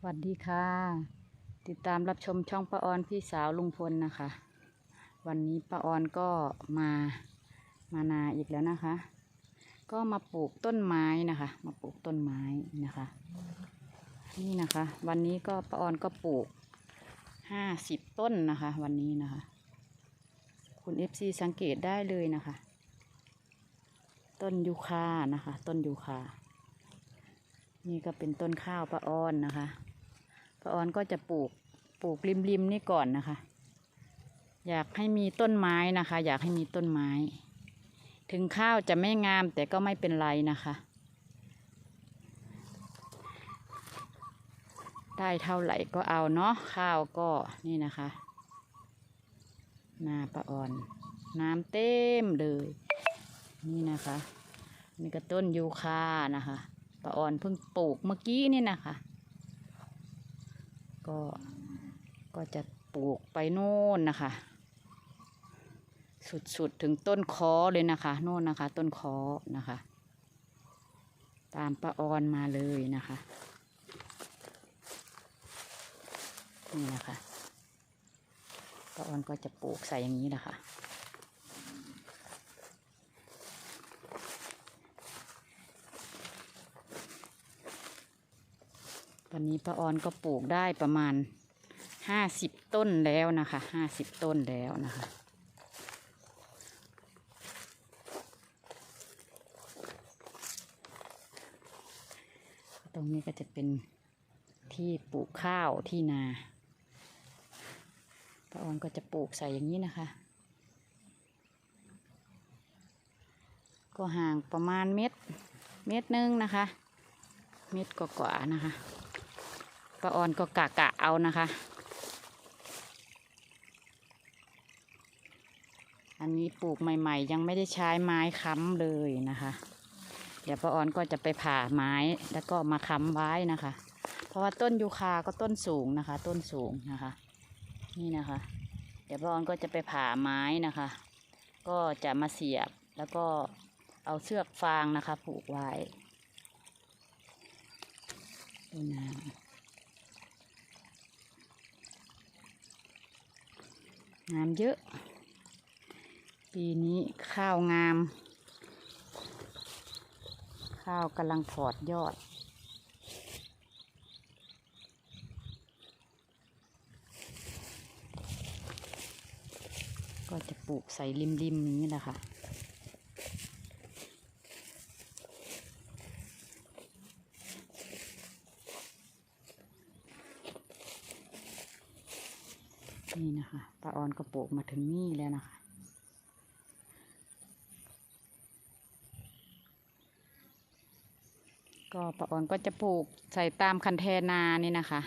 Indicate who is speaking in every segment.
Speaker 1: สวัสดีค่ะ ติดตามรับชมช่องป้าออนพี่สาวลุงพลนะคะ วันนี้ป้าออนก็มามานาอีกแล้วนะคะ ก็มาปลูกต้นไม้นะคะ มาปลูกต้นไม้นะคะ นี่นะคะ วันนี้ก็ป้าออนก็ปลูกห้าสิบต้นนะคะ วันนี้นะคะ คุณเอฟซีสังเกตได้เลยนะคะ ต้นยูคานะคะ ต้นยูคานี่ก็เป็นต้นข้าวป้าออนนะคะ ป้าออนก็จะปลูกปลูกริมริมๆนี่ก่อนนะคะ อยากให้มีต้นไม้นะคะ อยากให้มีต้นไม้ ถึงข้าวจะไม่งามแต่ก็ไม่เป็นไรนะคะ ได้เท่าไหร่ก็เอาเนาะข้าวก็นี่นะคะนาป้าออน น้ำเต็มเลย นี่นะคะนี่ก็ต้นยูคานะคะป้าออนเพิ่งปลูกเมื่อกี้นี่นะคะ ก็ก็จะปลูกไปโน่นนะคะ สุดๆ ถึงต้นคอเลยนะคะโน่นนะคะ ต้นคอนะคะ ตามประออนมาเลยนะคะ นี่นะคะประออนก็จะปลูกใส่อย่างนี้นะคะ อนนี้ป้าออนก็ปลูกได้ประมาณห้าสิบต้นแล้วนะคะห้าสิบต้นแล้วนะคะ ตรงนี้ก็จะเป็นที่ปลูกข้าวที่นาป้าออนก็จะปลูกใส่อย่างนี้นะคะ ก็ห่างประมาณเม็ดเม็ดหนึงนะคะ เม็ดกว่าๆนะคะ ป้าออนก็กะกะเอานะคะ อันนี้ปลูกใหม่ ๆ ยังไม่ได้ใช้ไม้ค้ำเลยนะคะ เดี๋ยวป้าออนก็จะไปผ่าไม้แล้วก็มาค้ำไว้นะคะ เพราะว่าต้นยูคาก็ต้นสูงนะคะ ต้นสูงนะคะ นี่นะคะ เดี๋ยวป้าออนก็จะไปผ่าไม้นะคะ ก็จะมาเสียบแล้วก็เอาเชือกฟางนะคะ ผูกไว้ดูน้ำ น้ำเยอะ ปีนี้ข้าวงาม ข้าวกำลังถอดยอด ก็จะปลูกใส่ริมๆนี้แหละค่ะ นี่นะคะป้าออนก็ปลูกมาถึงนี่แล้วนะคะ ก็ป้าออนก็จะปลูกใส่ตามคันเทนานี่นะคะ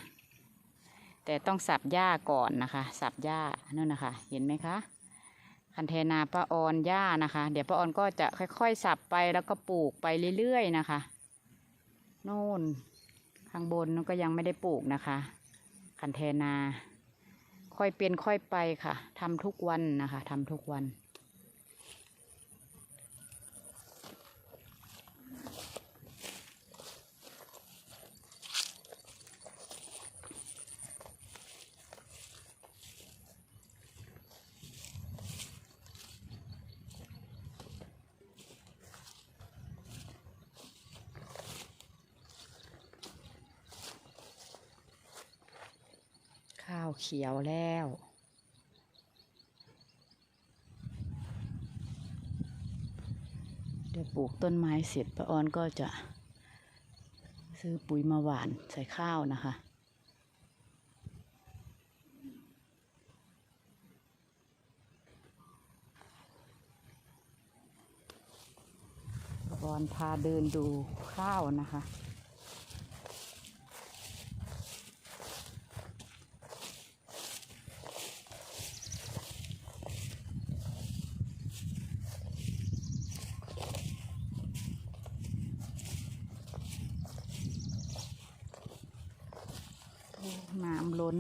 Speaker 1: แต่ต้องสับหญ้าก่อนนะคะ สับหญ้านั่นนะคะ เห็นไหมคะคันเทนาป้าออนหญ้านะคะ เดี๋ยวป้าออนก็จะค่อยๆ สับไปแล้วก็ปลูกไปเรื่อยๆนะคะโน่นข้างบนนั่นก็ยังไม่ได้ปลูกนะคะ คันเทนา ค่อยเป็นค่อยไปค่ะทำทุกวันนะคะทำทุกวัน เขียวแล้ว เดี๋ยวปลูกต้นไม้เสร็จป้าออนก็จะ ซื้อปุ๋ยมาหวานใส่ข้าวนะคะป้าออนพาเดินดูข้าวนะคะ น้ำล้น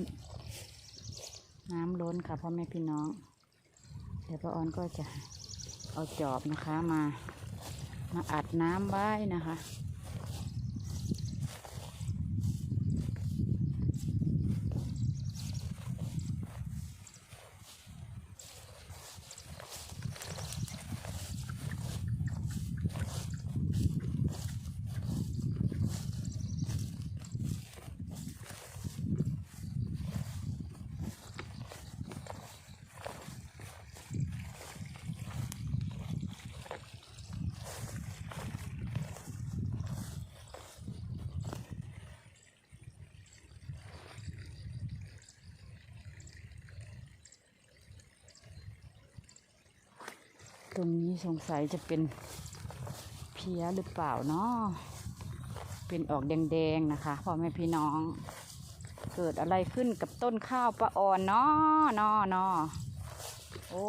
Speaker 1: น้ำล้นค่ะพ่อแม่พี่น้อง เดี๋ยวป้าออนก็จะเอาจอบนะคะมา มาอัดน้ำไว้นะคะ ตรงนี้สงสัยจะเป็นเพี้ยหรือเปล่าเนาะเป็นออกแดงๆนะคะพ่อแม่พี่น้อง เกิดอะไรขึ้นกับต้นข้าวปลาอ่อนเนาะเนาะเนาะโอ้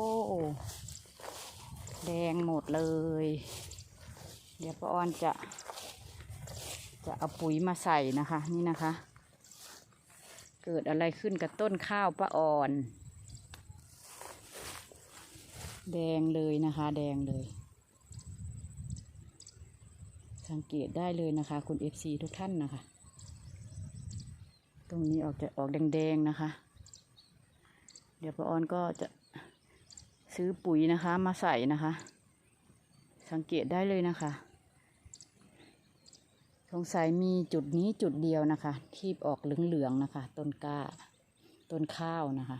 Speaker 1: แดงหมดเลย เดี๋ยวป้าออนจะ จะเอาปุ๋ยมาใส่นะคะ นี่นะคะ เกิดอะไรขึ้นกับต้นข้าวป้าอ่อน แดงเลยนะคะ แดงเลย สังเกตได้เลยนะคะ คุณ FC ทุกท่านนะคะ ตรงนี้ออกจะออกแดงๆนะคะ เดี๋ยวป้าออนก็จะซื้อปุ๋ยนะคะมาใส่นะคะ สังเกตได้เลยนะคะ สงสัยมีจุดนี้จุดเดียวนะคะ ที่ออกเหลืองๆนะคะ ต้นกล้า ต้นข้าวนะคะ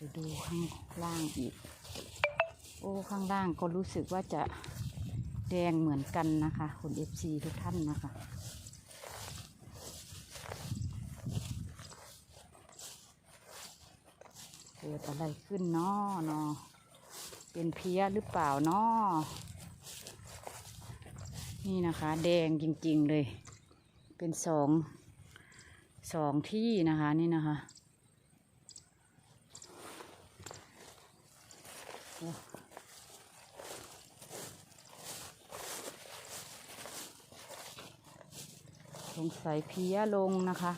Speaker 1: ไปดูข้างล่างอีก โอ้ข้างล่างก็รู้สึกว่าจะแดงเหมือนกันนะคะคุณเอฟซีทุกท่านนะคะเกิดอะไรขึ้นเนาะเนาะเป็นเพี้ยหรือเปล่านาะนี่นะคะ แดงจริง ๆ เลย เป็นสองสองที่นะคะนี่นะคะ สงสัยเพี้ยลงนะคะ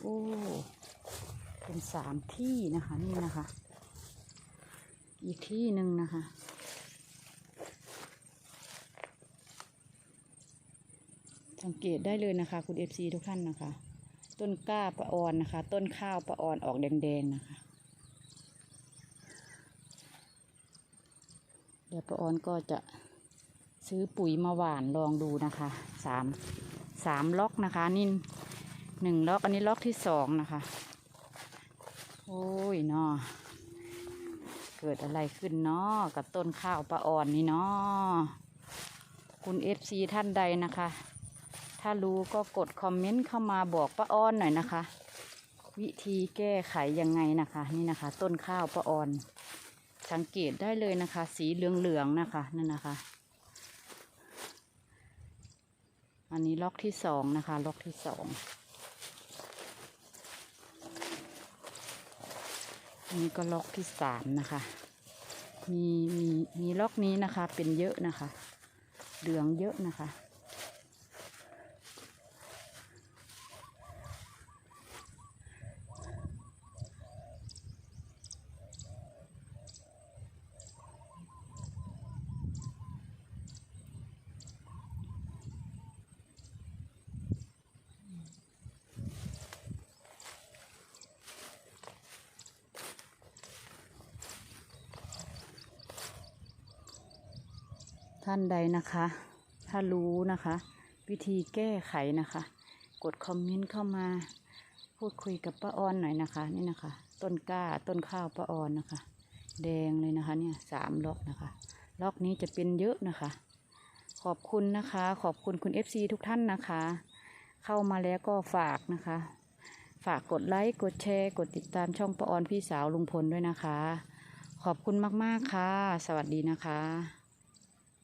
Speaker 1: โอ้ เป็นสามที่นะคะ นี่นะคะ อีกที่หนึ่งนะคะ สังเกตได้เลยนะคะคุณเอฟซีทุกท่านนะคะ ต้นกล้าปะออนนะคะ ต้นข้าวปะออนออกแดงๆนะคะ เดี๋ยวปะออนก็จะซื้อปุ๋ยมาหว่านลองดูนะคะสามสามล็อกนะคะนี่หนึ่งล็อกอันนี้ล็อกที่สองนะคะ โอ้ยเนาะเกิดอะไรขึ้นเนาะกับต้นข้าวปะอ่อนนี่เนาะคุณเอฟซีท่านใดนะคะ ถ้ารู้ก็กดคอมเมนต์เข้ามาบอกป้าออนหน่อยนะคะ วิธีแก้ไขยังไงนะคะ นี่นะคะ ต้นข้าวป้าออน สังเกตได้เลยนะคะ สีเหลืองๆนะคะนั่นนะคะ อันนี้ล็อกที่สองนะคะ ล็อกที่สองอันนี้ก็ล็อกที่สามนะคะมีมีมีล็อกนี้นะคะเป็นเยอะนะคะ เหลืองเยอะนะคะ ท่านใดนะคะ ถ้ารู้นะคะ วิธีแก้ไขนะคะ กดคอมเมนต์เข้ามา พูดคุยกับป้าออนหน่อยนะคะ นี่นะคะ ต้นกล้าต้นข้าวป้าออนนะคะ แดงเลยนะคะเนี่ยสามล็อกนะคะล็อกนี้จะเป็นเยอะนะคะ ขอบคุณนะคะ ขอบคุณคุณ FC ทุกท่านนะคะ เข้ามาแล้วก็ฝากนะคะ ฝากกดไลค์กดแชร์ กดติดตามช่องป้าออนพี่สาวลุงพลด้วยนะคะ ขอบคุณมาก ๆ ค่ะ สวัสดีนะคะ